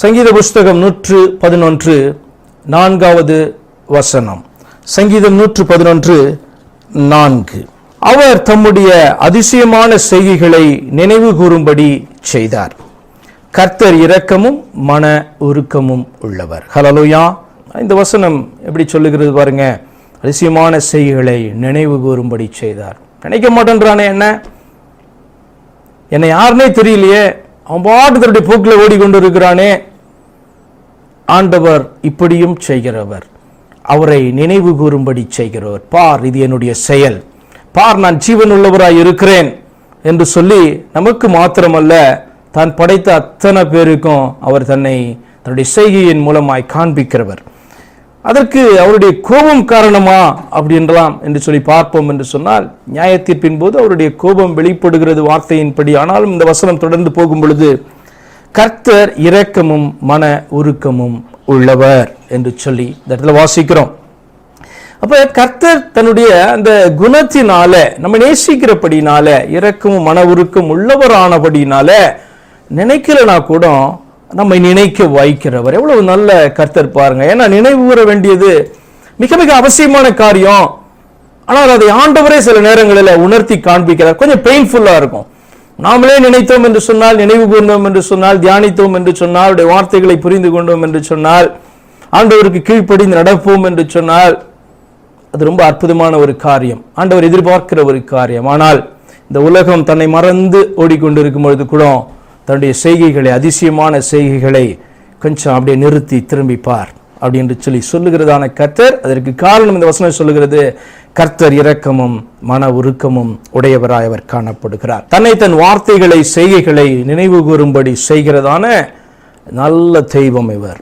சங்கீத புஸ்தகம் நூற்று பதினொன்று நான்காவது வசனம். சங்கீதம் நூற்று பதினொன்று நான்கு. அவர் தம்முடைய அதிசயமான செய்திகளை நினைவு கூறும்படி செய்தார். கர்த்தர் இரக்கமும் மன உருக்கமும் உள்ளவர். ஹலலோயா இந்த வசனம் எப்படி சொல்லுகிறது பாருங்க? அதிசயமான செய்திகளை நினைவு கூறும்படி செய்தார். நினைக்க மாட்டேன்றானே என்ன? என்னை யாருனே தெரியலையே. அவன் பாட்டு தன்னுடைய போக்கில் ஓடிக்கொண்டு இருக்கிறானே ஆண்டவர் இப்படியும் செய்கிறவர். அவரை நினைவு கூறும்படி செய்கிறவர். பார் இது என்னுடைய செயல். பார் நான் ஜீவன் உள்ளவராய் இருக்கிறேன் என்று சொல்லி நமக்கு மாத்திரமல்ல தான் படைத்த அத்தனை பேருக்கும் அவர் தன்னை தன்னுடைய செய்கையின் மூலமாய் காண்பிக்கிறவர். அதற்கு அவருடைய கோபம் காரணமா அப்படின்றலாம் என்று சொல்லி பார்ப்போம் என்று சொன்னால் நியாயத்தீர்ப்பின் போது அவருடைய கோபம் வெளிப்படுகிறது வார்த்தையின்படி. ஆனாலும் இந்த வசனம் தொடர்ந்து போகும் பொழுது கர்த்தர் இரக்கமும் மன உருக்கமும் உள்ளவர் என்று சொல்லி இந்த இடத்துல வாசிக்கிறோம். அப்ப கர்த்தர் தன்னுடைய அந்த குணத்தினால நம்ம நேசிக்கிறபடினால இரக்கமும் மன உருக்கம் உள்ளவரானபடினால நினைக்கலனா கூட நம்மை நினைக்க வைக்கிறவர். எவ்வளவு நல்ல கர்த்தர் பாருங்க. ஏன்னா நினைவு கூற வேண்டியது மிக மிக அவசியமான காரியம். ஆனால் அதை ஆண்டவரே சில நேரங்களில் உணர்த்தி காண்பிக்கிறார். கொஞ்சம் பெயின்ஃபுல்லா இருக்கும். நாமளே நினைத்தோம் என்று சொன்னால் நினைவு கூர்ந்தோம் என்று சொன்னால் தியானித்தோம் என்று சொன்னால் அவருடைய வார்த்தைகளை புரிந்து கொண்டோம் என்று சொன்னால் ஆண்டவருக்கு கீழ்ப்படிந்து நடப்போம் என்று சொன்னால் அது ரொம்ப அற்புதமான ஒரு காரியம். ஆண்டவர் எதிர்பார்க்கிற ஒரு காரியம். ஆனால் இந்த உலகம் தன்னை மறந்து ஓடிக்கொண்டிருக்கும் பொழுது கூட தன்னுடைய செய்கைகளை அதிசயமான செய்கைகளை கொஞ்சம் அப்படியே நிறுத்தி திரும்பி பார் அப்படின்னு சொல்லி சொல்லுகிறதான கர்த்தர். அதற்கு காரணம் இந்த வசனம் சொல்லுகிறது கர்த்தர் இரக்கமும் மன உருக்கமும் உடையவராய் அவர் காணப்படுகிறார். தன்னை தன் வார்த்தைகளை செய்கைகளை நினைவு கூறும்படி செய்கிறதான நல்ல தெய்வம் இவர்.